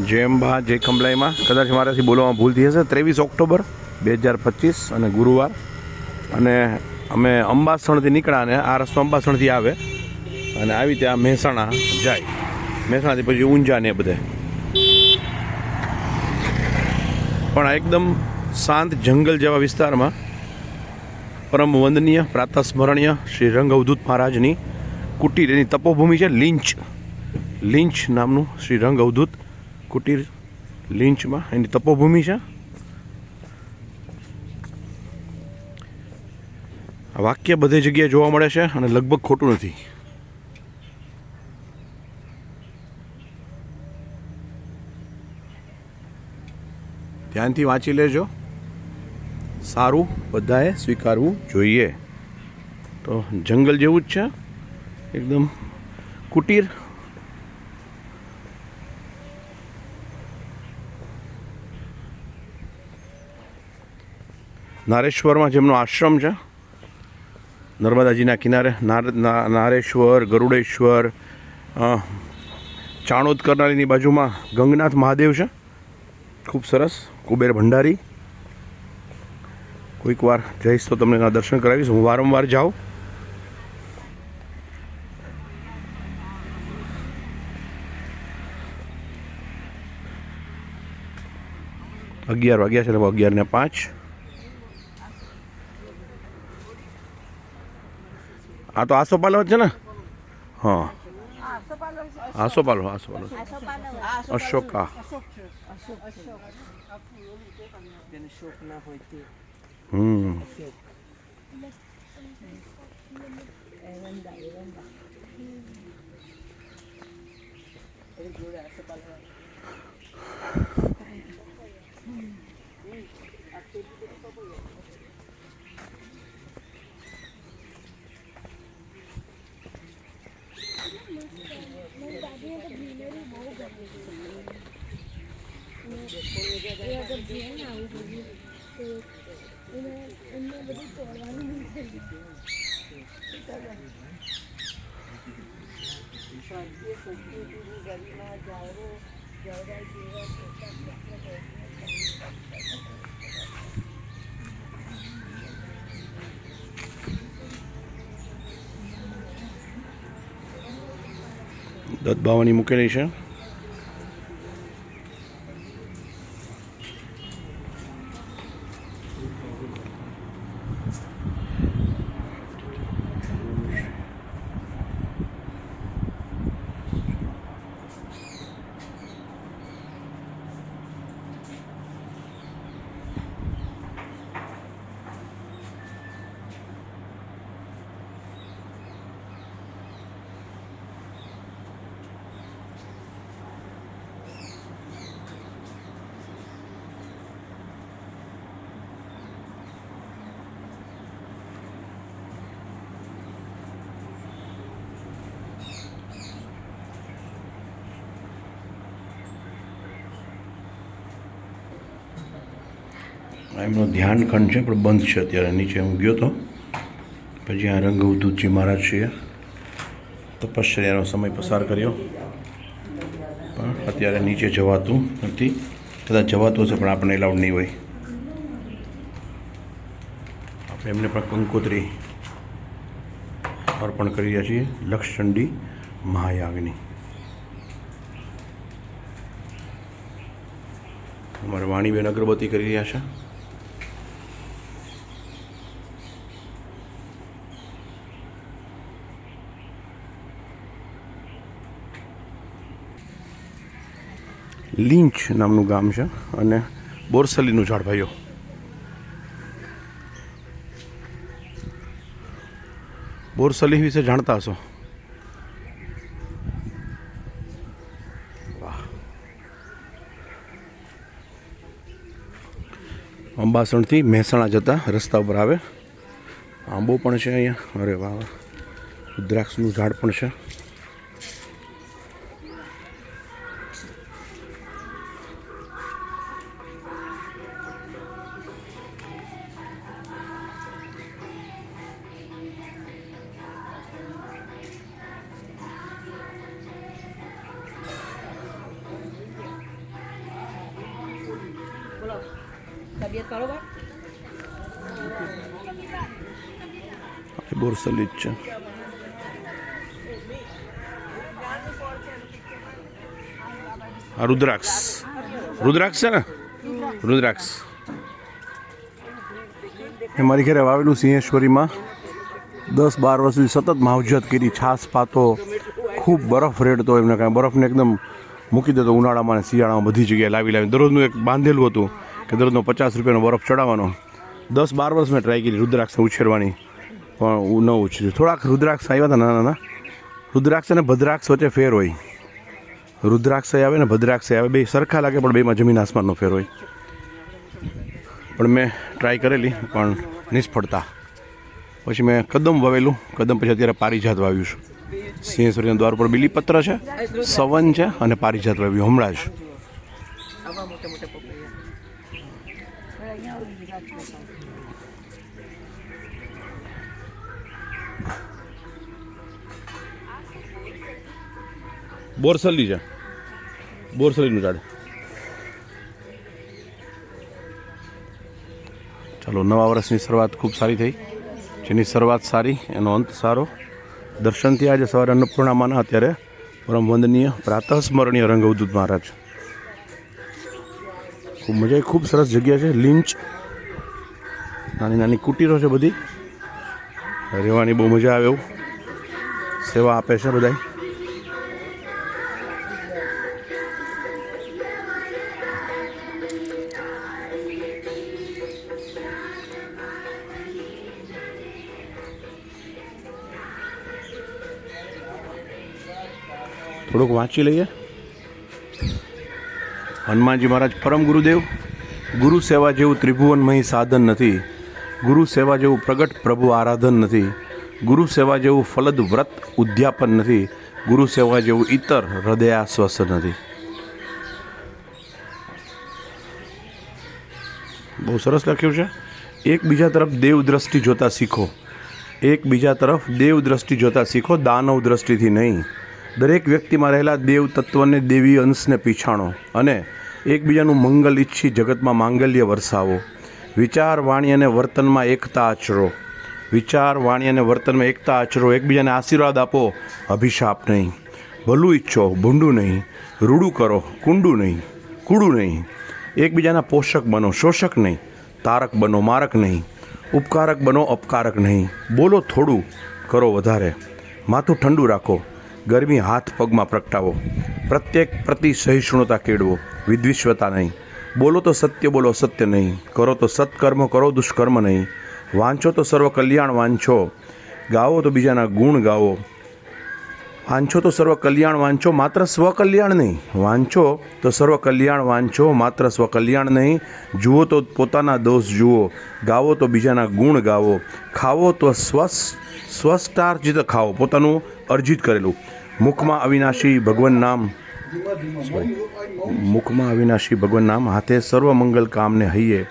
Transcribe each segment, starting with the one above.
જેમ જે કમલાઈમાં કદાચ મારાથી બોલવામાં ભૂલ થઈ હશે, ત્રેવીસ ઓક્ટોબર બે હજાર પચીસ અને ગુરુવાર. અને અમે અંબાસણથી નીકળ્યા અને આ રસ્તો અંબાસણથી આવે. અને આવી ત્યાં મહેસાણા જાય. મહેસાણાથી પછી ઊંઝા ને બધે. પણ આ એકદમ શાંત જંગલ જેવા વિસ્તારમાં પરમ વંદનીય, પ્રાતસ્મરણીય શ્રી રંગ અવધૂત મહારાજની કુટીર, એની તપોભૂમિ છે લિંચ. લિંચ નામનું શ્રી રંગ અવધૂત કુટીર લિંચમાં. એની તપોભૂમિ છે. આ વાક્ય બધે જગ્યાએ જોવા મળે છે અને લગભગ ખોટું નથી. ધ્યાનથી વાંચી લેજો. સારું બધાએ સ્વીકારવું જોઈએ. તો જંગલ જેવું જ છે. એકદમ કુટીર નારેશ્વરમાં જેમનો આશ્રમ છે, નર્મદાજીના કિનારે નારેશ્વર, ગરુડેશ્વર ચાણોદ કરનારીની બાજુમાં ગંગનાથ મહાદેવ છે. ખૂબ સરસ, કુબેર ભંડારી. કોઈક વાર જઈશ તો તમને એના દર્શન કરાવીશ. હું વારંવાર જાઉં. અગિયાર વાગ્યા છે, લગભગ અગિયાર પાંચ. આ તો આસોપાલો જ છે ને? હા. આસોપાલો આસોપાલો અશોકા. તેને શોખ ના હમ. એ જોડે એ અગર જોઈએ ને આવી બધી તો એને એમને બધું તોડવાનું નહીં થઈ સ્વર્ગીય સંસ્કૃતિની ગરિમા જાળવો જળવાઈ જેવા પોતાના દત્ત બાવાની મૂકેલી છે. એમનો ધ્યાન ખંડ છે, પણ બંધ છે અત્યારે. નીચે હું ગયો તો. પછી આ રંગવધૂતજી મહારાજ છે. તપશ્ચર્યાનો સમય પસાર કર્યો. પણ અત્યારે નીચે જવાતું નથી. કદાચ જવાતું હશે, પણ આપણને એલાઉડ નહીં હોય. આપણે એમને પણ કંકોત્રી અર્પણ કરી રહ્યા છીએ. લક્ષચંડી મહાયાગની. અમારે વાણીબેન અગરબત્તી કરી રહ્યા છે. લિંચ નામનું ગામ છે અને બોરસલીનું ઝાડ, ભાઈઓ. બોરસલી વિશે જાણતા હશો? અંબાસણથી મહેસાણા જતા રસ્તા ઉપર આવે. આંબો પણ છે અહીંયા. અરે વાહ. રુદ્રાક્ષનું ઝાડ પણ છે. તબિયત બરોબર બોરસલી જ છે આ રુદ્રાક્ષ રુદ્રાક્ષ છે ને રુદ્રાક્ષ એ મારી ઘરે વાવેલું સિંહેશ્વરીમાં દસ બાર વર્ષ સુધી સતત માવજત કરી છાસ પાતો ખૂબ બરફ રેડતો એમને કાંઈ. બરફને એકદમ મૂકી દેતો ઉનાળામાં અને શિયાળામાં બધી જગ્યાએ લાવી લાવી. દરરોજનું એક બાંધેલું હતું. કે દરરોજનો પચાસ રૂપિયાનો બરફ ચડાવવાનો. દસ બાર વર્ષ મેં ટ્રાય કરી રુદ્રાક્ષને ઉછેરવાની. પણ ન ઉછેર્યું. થોડાક રુદ્રાક્ષ આવ્યા હતા નાના નાના. રુદ્રાક્ષ અને ભદ્રાક્ષ વચ્ચે ફેર હોય. રુદ્રાક્ષ આવે ને ભદ્રાક્ષ આવે, બે સરખા લાગે, પણ બેમાં જમીન આસમાનનો ફેર હોય. પણ મેં ટ્રાય કરેલી, પણ નિષ્ફળતા. પછી મેં કદમ વાવેલું. કદમ પછી અત્યારે પારિજાત વાવ્યું છું. સિંહેશ્વરીના દ્વાર પર બીલીપત્ર છે, સવન છે અને પારિજાત વાવ્યું, હમણાં જ આવા મોટા મોટા પપૈયા પણ અહીંયા આવું ગુજરાત બોરસલી છે. બોરસલીનું ઝાડ. ચાલો, નવા વર્ષની શરૂઆત ખૂબ સારી થઈ. જેની શરૂઆત સારી, એનો અંત સારો. દર્શનથી આજે સવારે અન્નપૂર્ણામાના અત્યારે પરમ વંદનીય પ્રાતઃ રંગવદૂત મહારાજ. ખૂબ મજા એ ખૂબ સરસ જગ્યા છે, લીંચ. નાની નાની કુટીરો છે બધી. રહેવાની બહુ મજા આવે એવું. સેવા આપે છે બધાય. થોડુંક વાંચી લઈએ. હનુમાનજી મહારાજ પરમ ગુરુદેવ, ગુરુ સેવા જેવું ત્રિભુવનમય સાધન નથી, ગુરુ સેવા જેવું પ્રગટ પ્રભુ આરાધન નથી, ગુરુ સેવા જેવું ફલદ વ્રત ઉદ્યાપન નથી, ગુરુ સેવા જેવું ઇતર હૃદયાશ્વાસન નથી. બહુ સરસ લખ્યું છે. એકબીજા તરફ દેવ દ્રષ્ટિ જોતા શીખો. એકબીજા તરફ દેવ દ્રષ્ટિ જોતા શીખો, દાનવ દ્રષ્ટિથી નહીં. દરેક વ્યક્તિમાં રહેલા દેવ તત્વને દેવી અંશને પીછાણો અને એકબીજાનું મંગલ ઈચ્છી જગતમાં માંગલ્ય વરસાવો. વિચાર, વાણી અને વર્તનમાં એકતા આચરો. વિચાર, વાણી અને વર્તનમાં એકતા આચરો. એકબીજાને આશીર્વાદ આપો. અભિશાપ નહીં. ભલું ઈચ્છો, ભૂંડું નહીં. રૂડું કરો, કુંડું નહીં. કૂડું નહીં. એકબીજાના પોષક બનો, શોષક નહીં. તારક બનો, મારક નહીં. ઉપકારક બનો, અપકારક નહીં. બોલો થોડું, કરો વધારે. માથું ઠંડુ રાખો. ગરમી હાથ પગમાં પ્રગટાવો. પ્રત્યેક પ્રતિ સહિષ્ણુતા કેળવો. વિદ્વિશ્વતા નહીં. બોલો તો સત્ય, બોલો સત્ય નહીં. કરો તો સત્કર્મ, કરો દુષ્કર્મ નહીં. વાંચો તો સર્વ કલ્યાણ વાંચો. ગાવો તો બીજાના ગુણ ગાવો વાંચો તો સર્વ કલ્યાણ વાંચો, માત્ર સ્વકલ્યાણ નહીં. વાંચો તો સર્વ કલ્યાણ વાંચો, માત્ર સ્વકલ્યાણ નહીં. જુઓ તો પોતાના દોષ જુઓ. ગાવો તો બીજાના ગુણ ગાવો. ખાવો તો સ્વસ, સ્વસ્ટાર્જિત ખાઓ. પોતાનું અર્જિત કરેલું. મુખમાં અવિનાશી ભગવાન નામ મુખમાં અવિનાશી ભગવાન નામ હાથે સર્વ મંગલ કામને હૈયે.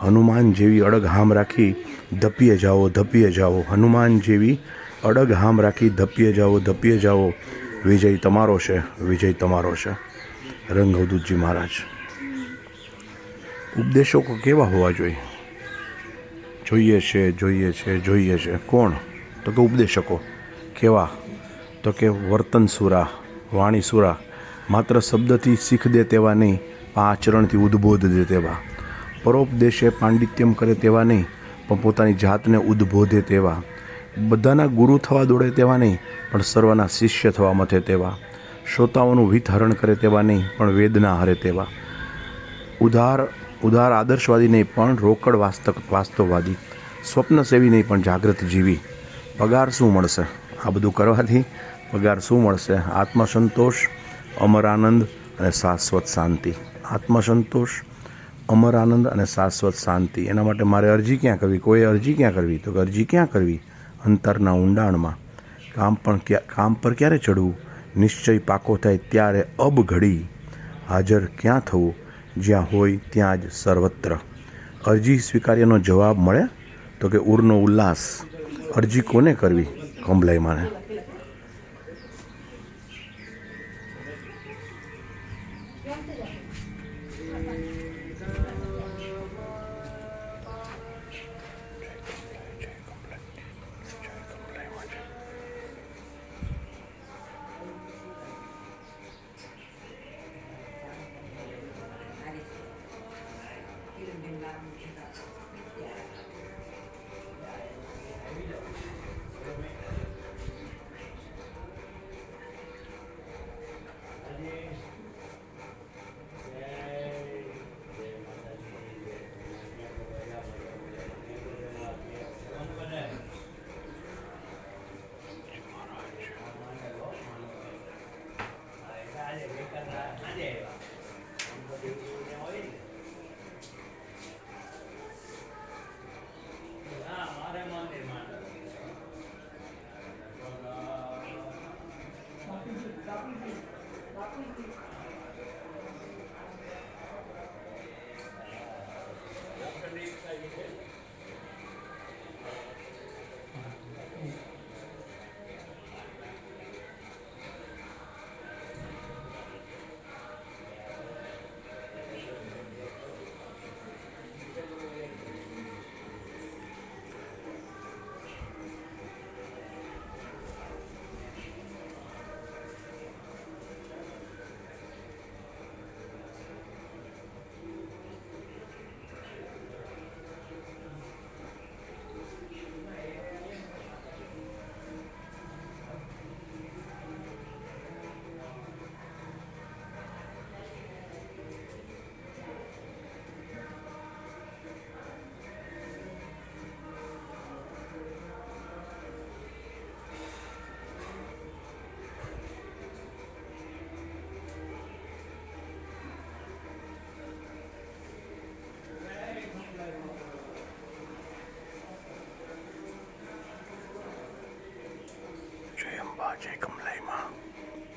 હનુમાન જેવી અડગ હામ રાખી ધપીએ જાઓ ધપીએ જાઓ. હનુમાન જેવી અડગ હામ રાખી ધપીએ જાઓ ધપીએ જાઓ. વિજય તમારો છે, વિજય તમારો છે. રંગવદૂતજી મહારાજ. ઉપદેશકો કેવા હોવા જોઈએ? જોઈએ છે જોઈએ છે જોઈએ છે. કોણ? તો કે ઉપદેશકો. કેવા? તો કે વર્તન સુરા, વાણી સુરા. માત્ર શબ્દથી શીખ દે તેવા નહીં પણ આચરણથી ઉદ્બોધ દે તેવા. પરોપદેશે પાંડિત્યમ કરે તેવા નહીં, પણ પોતાની જાતને ઉદ્બોધે તેવા. બધાના ગુરુ થવા દોડે તેવા નહીં, પણ સર્વના શિષ્ય થવા મથે તેવા. શ્રોતાઓનું વિતહરણ કરે તેવા નહીં, પણ વેદના હરે તેવા. ઉધાર ઉધાર આદર્શવાદી નહીં, પણ રોકડ વાસ્તક, વાસ્તવવાદી. સ્વપ્ન સેવી નહીં, પણ જાગૃત જીવી. પગાર શું મળશે? આ બધું કરવાથી પગાર શું મળશે? આત્મસંતોષ અમર આનંદ અને શાશ્વત શાંતિ. આત્મસંતોષ અમર આનંદ અને શાશ્વત શાંતિ. એના માટે મારે અરજી ક્યાં કરવી? કોઈ અરજી ક્યાં કરવી? તો અરજી ક્યાં કરવી? અંતરના ઊંડાણમાં. કામ પણ ક્યાં, કામ પર ક્યારે ચડવું? નિશ્ચય પાકો થાય ત્યારે અબ ઘડી. હાજર ક્યાં થવું? જ્યાં હોય ત્યાં જ સર્વત્ર. અરજી સ્વીકાર્યનો જવાબ મળે? તો કે ઉરનો ઉલ્લાસ. અરજી કોને કરવી? કમલાઈ માને um, in yeah. અંબા જય કમલાઈમાં